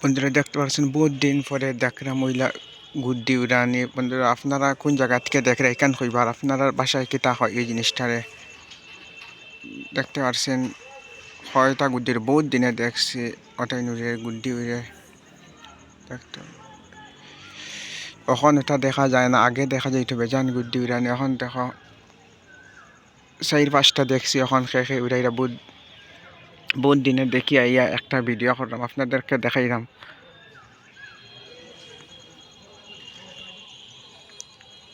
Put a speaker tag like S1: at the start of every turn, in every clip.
S1: বন্ধুরা দেখতে পাচ্ছেন, বহুত দিন পরে দেখরা মহিলা গুড্ডি উড়ানি। বন্ধুরা, আপনারা কোন জায়গা থেকে দেখরা এখান কইবার আপনারা বাসায় কিতা হয় এই জিনিসটারে? দেখতে পাচ্ছেন হয়টা গুড্ডির বহুত দিনে দেখছি ওটাই নুরে গুড্ডি উড়ে। দেখতে এখন এটা দেখা যায় না, আগে দেখা যাইতো বেজান গুড্ডি উড়ানি, এখন দেখো চার পাঁচটা দেখছি, এখন শেষে উড়াইরা বহুত বহুত দিনে দেখি আইয়া একটা ভিডিও করলাম, আপনাদেরকে দেখাইলাম।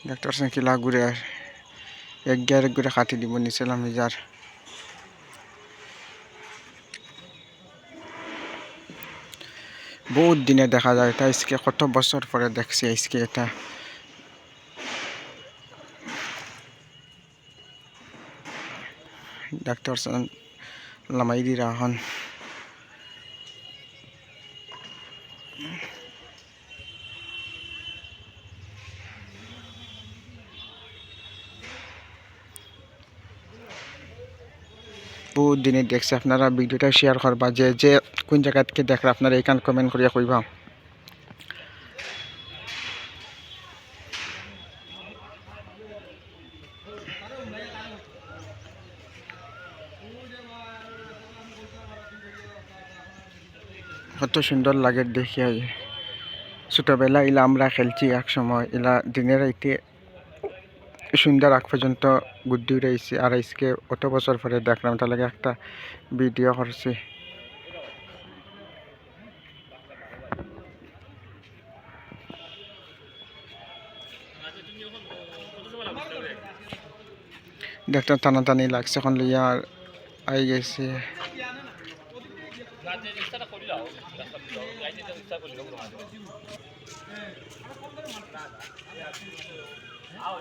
S1: দেখতে পাচ্ছেন কিলা ঘুরে এক গিয়ার এক ঘুরে খাতি দিব নিছিলাম যার। বহুত দিনে দেখা যায়, এটা আজকে কত বছর পরে দেখছি আজকে এটা। দেখতে দিরা এখন বহুত দিনে দেখছে, আপনারা ভিডিওটা শেয়ার করবা যে যে কোন জায়গা থেকে দেখরা আপনারা এখান কমেন্ট করিয়া কইবা। কত সুন্দর লাগে দেখিয়া ছোটবেলা ইলা আমরা খেলছি এক সময়, ইলা দিনের রাইতে সুন্দর আগ পর্যন্ত গুড্ডি উড়াইছি আর আজকে অত বছর পরে দেখলাম তার লাগে একটা ভিডিও করছি দেখতে টানাটানি লাগছে, এখন লিয়া আই গেছে। মাঝে রিক্সাটা করি লাও গাড়িতে রিক্সা করি লোক মাঝে আও